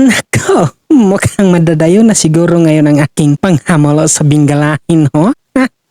Nako, mukhang madadayo na siguro ngayon ang aking panghamolo sa binggalahin ho.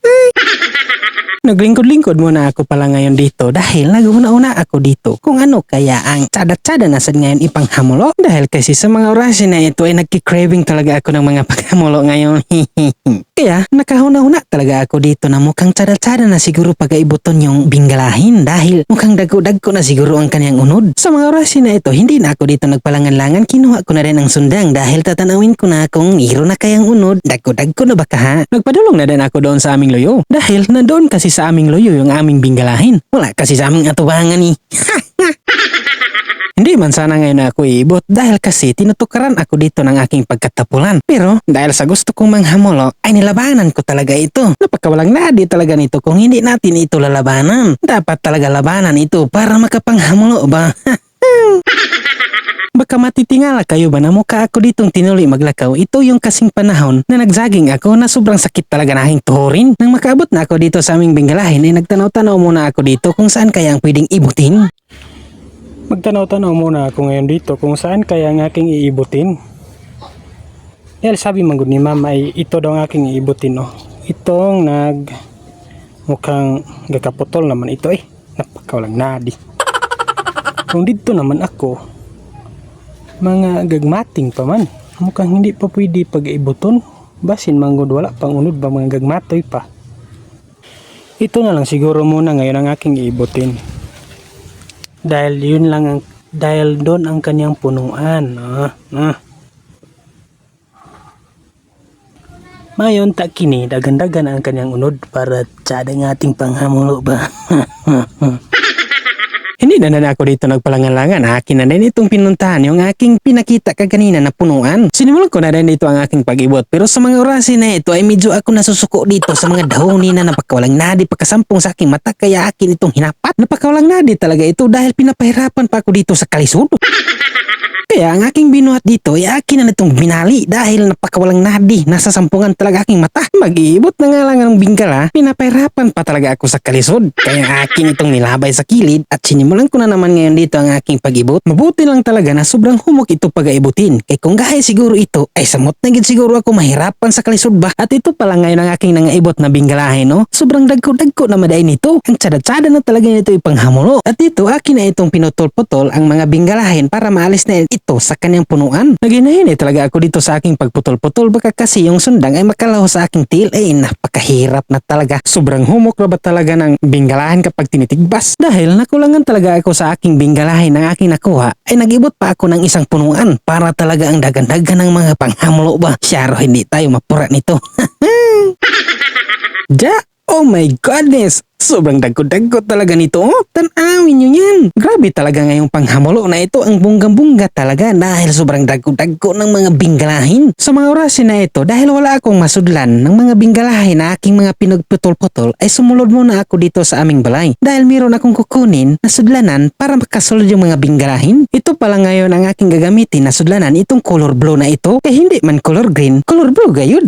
Naglingkod-lingkod muna ako pala ngayon dito dahil naguna-una ako dito kung ano kaya ang tsada-tsada na sad ngayon ipanghamulo dahil kasi sa mga oras na ito ay nagki-craving talaga ako ng mga paghamulo ngayon. kaya nakahuna-huna talaga ako dito na mukhang tsada-tsada na siguro pag-aibuton yung binggalahin dahil mukhang dago-dagko na siguro ang kanyang unod. Sa mga oras na ito hindi na ako dito nagpalangan-langan kinuha ko na rin ang sundang dahil tatanawin ko na kung iro na kayang unod dago-dagko na baka ha. Nagpadulong na din ako doon sa aming loyo dahil nandoon kasi sa aming loyo yung aming binggalahin. Wala kasi sa aming atubangan eh. Hindi man sana ngayon ako iibot dahil kasi tinutukaran ako dito ng aking pagkatapulan. Pero dahil sa gusto kong manghamulo ay nilabanan ko talaga ito. Napakawalang nadi talaga nito kung hindi natin ito lalabanan. Dapat talaga labanan ito para makapanghamulo ba? Baka matitingala kayo ba na mukha ako ditong tinuloy maglakaw? Ito yung kasing panahon na nagsaging ako na sobrang sakit talaga na aking tuhorin. Nang makaabot na ako dito sa aming bingalahin ay nagtanaw-tanaw muna ako dito kung saan kaya ang pwedeng ibutin. Magtanaw-tanaw muna ako ngayon dito kung saan kaya ang aking iibutin. Dahil sabi man ni mama ay ito daw ang aking iibutin oh. Itong nag mukhang gakaputol naman ito eh. Napakawalang nadi. Kung dito naman ako, mga gagmating pa man. Mukhang hindi pa pwede pag-ibuton. Basin manggod wala pang unod ba mga gagmatoy pa. Ito na lang siguro muna ngayon ang aking iibutin. Dahil yun lang ang dahil doon ang kanyang punuan. Ah, ah. Mayon ta kini dagan-dagan ang kanyang unod para ng ating panghamulo ba. Hindi na na ako dito nagpalangalangan. Akin na din itong pinuntahan yung aking pinakita kaganina na punuan. Sinimulan ko na rin dito ang aking pag-ibot. Pero sa mga orasin na ito ay medyo ako nasusuko dito sa mga dahon na napakawalang nadi pagkasampung sa aking mata kaya akin itong hinapat. Napakawalang nadi talaga ito dahil pinapahirapan pa ako dito sa kalisod. Kaya ang aking binuhat dito ay akin na itong binali dahil napakawalang nadi. Nasa sampungan talaga aking mata. Mag-iibot na nga lang ang bingkala. Pinapahirapan pa talaga ako sa kalisod. Kaya akin itong nilabay sa kilid at sinimulan ko na naman ngayon dito ang aking pag-ibot. Mabuti lang talaga na sobrang humok ito pag-aibutin. Kaya kung gahil siguro ito ay samot na gid siguro ako mahirapan sa kalisod ba. At ito pala ngayon ang aking nangaibot na binggalahe no. Sobrang dagko-dagko na madain nito. Ang tsada-tsada na talaga nito ipanghamulo. At ito akin na itong pinutol-putol ang mga binggalahin para maalis na ito sa kanyang punuan. Naginahin talaga ako dito sa aking pagputol-putol baka kasi yung sundang ay makalaho sa aking tail ay napakahirap na talaga. Sobrang humok na ba talaga ng binggalahan kapag tinitigbas? Dahil nakulangan talaga ako sa aking binggalahin na aking nakuha ay nagibot pa ako ng isang punuan para talaga ang dagan-dagan ng mga panghamulo ba? Syaro hindi tayo mapura nito. Ja! Oh my goodness! Sobrang dagko-dagko talaga nito. Oh, tanawin nyo yan. Grabe talaga ngayong panghamulo na ito ang bunga-bunga talaga dahil sobrang dagko-dagko ng mga binggalahin. Sa mga oras na ito, dahil wala akong masudlan ng mga binggalahin na aking mga pinagputol-putol, ay sumulod muna ako dito sa aming balay. Dahil meron akong kukunin na sudlanan para makasulod yung mga binggalahin. Ito pala ngayon ang aking gagamitin na sudlanan, itong color blue na ito. Eh hindi man color green, color blue gayud.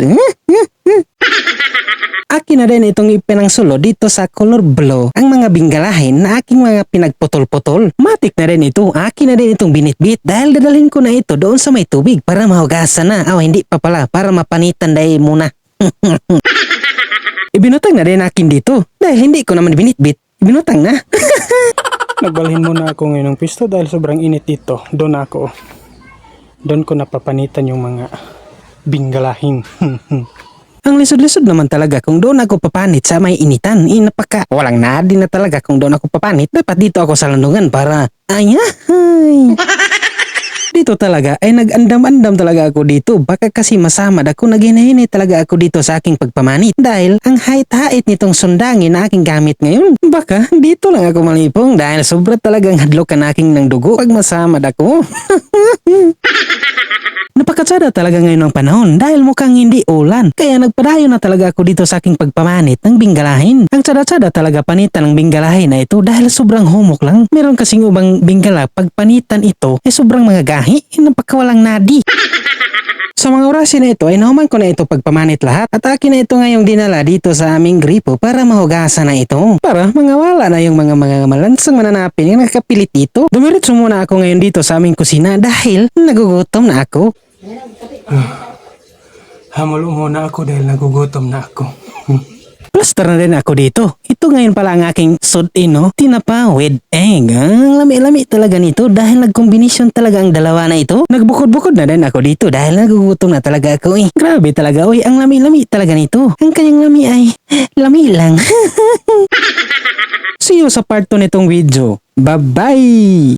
Akin na rin itong ipinangsulo dito sa color blue ang mga binggalahin na aking mga pinagputol-putol. Matik na rin ito. Akin na rin itong binitbit dahil dadalhin ko na ito doon sa may tubig para mahugasan na. Oh, hindi pa pala. Para mapanitan dahil muna. Ibinutang na rin akin dito dahil hindi ko naman binitbit. Ibinutang na. Nagbalhin muna ako ngayon ng pisto dahil sobrang init dito. Doon ako. Doon ko napapanitan yung mga binggalahin. Ang lisod-lisod naman talaga kung doon ako papanit sa may initan. Eh, napaka walang nadi na talaga kung doon ako papanit. Dapat dito ako sa landungan para ayahay. dito talaga ay nag-andam-andam talaga ako dito. Baka kasi masamad ako naghinahini talaga ako dito sa aking pagpamanit. Dahil ang hait-hait nitong sundangin na aking gamit ngayon. Baka dito lang ako malipong dahil sobra talagang hadlok ang aking ng dugo pag masamad ako. Napaka Tsada-tsada talaga ngayon ang panahon dahil mukhang hindi ulan. Kaya nagpadayo na talaga ako dito sa aking pagpamanit ng binggalahin. Ang tsada-tsada talaga panitan ng binggalahin na ito dahil sobrang humok lang. Meron kasing ubang binggala pag panitan ito ay sobrang mga gahi. Napakawalang nadi. Sa mga orasin na ito ay nahuman ko na ito pagpamanit lahat at akin na ito ngayong dinala dito sa aming gripo para mahugasan na ito. Para mangawala na yung mga mga malansang mananapin yung nakapilit dito. Dumiretso muna ako ngayon dito sa aming kusina dahil nagugutom na ako. Hamol muna ako dahil nagugutom na ako. Plaster na rin ako dito. Ito ngayon pala ang aking sudin, no? Tinapa with egg. Ang lami-lami talaga nito dahil nagkombinasyon talaga ang dalawa na ito. Nagbukod-bukod na rin ako dito dahil nagugutom na talaga ako eh. Grabe talaga, uy. Ang lami-lami talaga nito. Ang kanyang lami ay lami lang. See you sa part 2 nitong video. Bye-bye!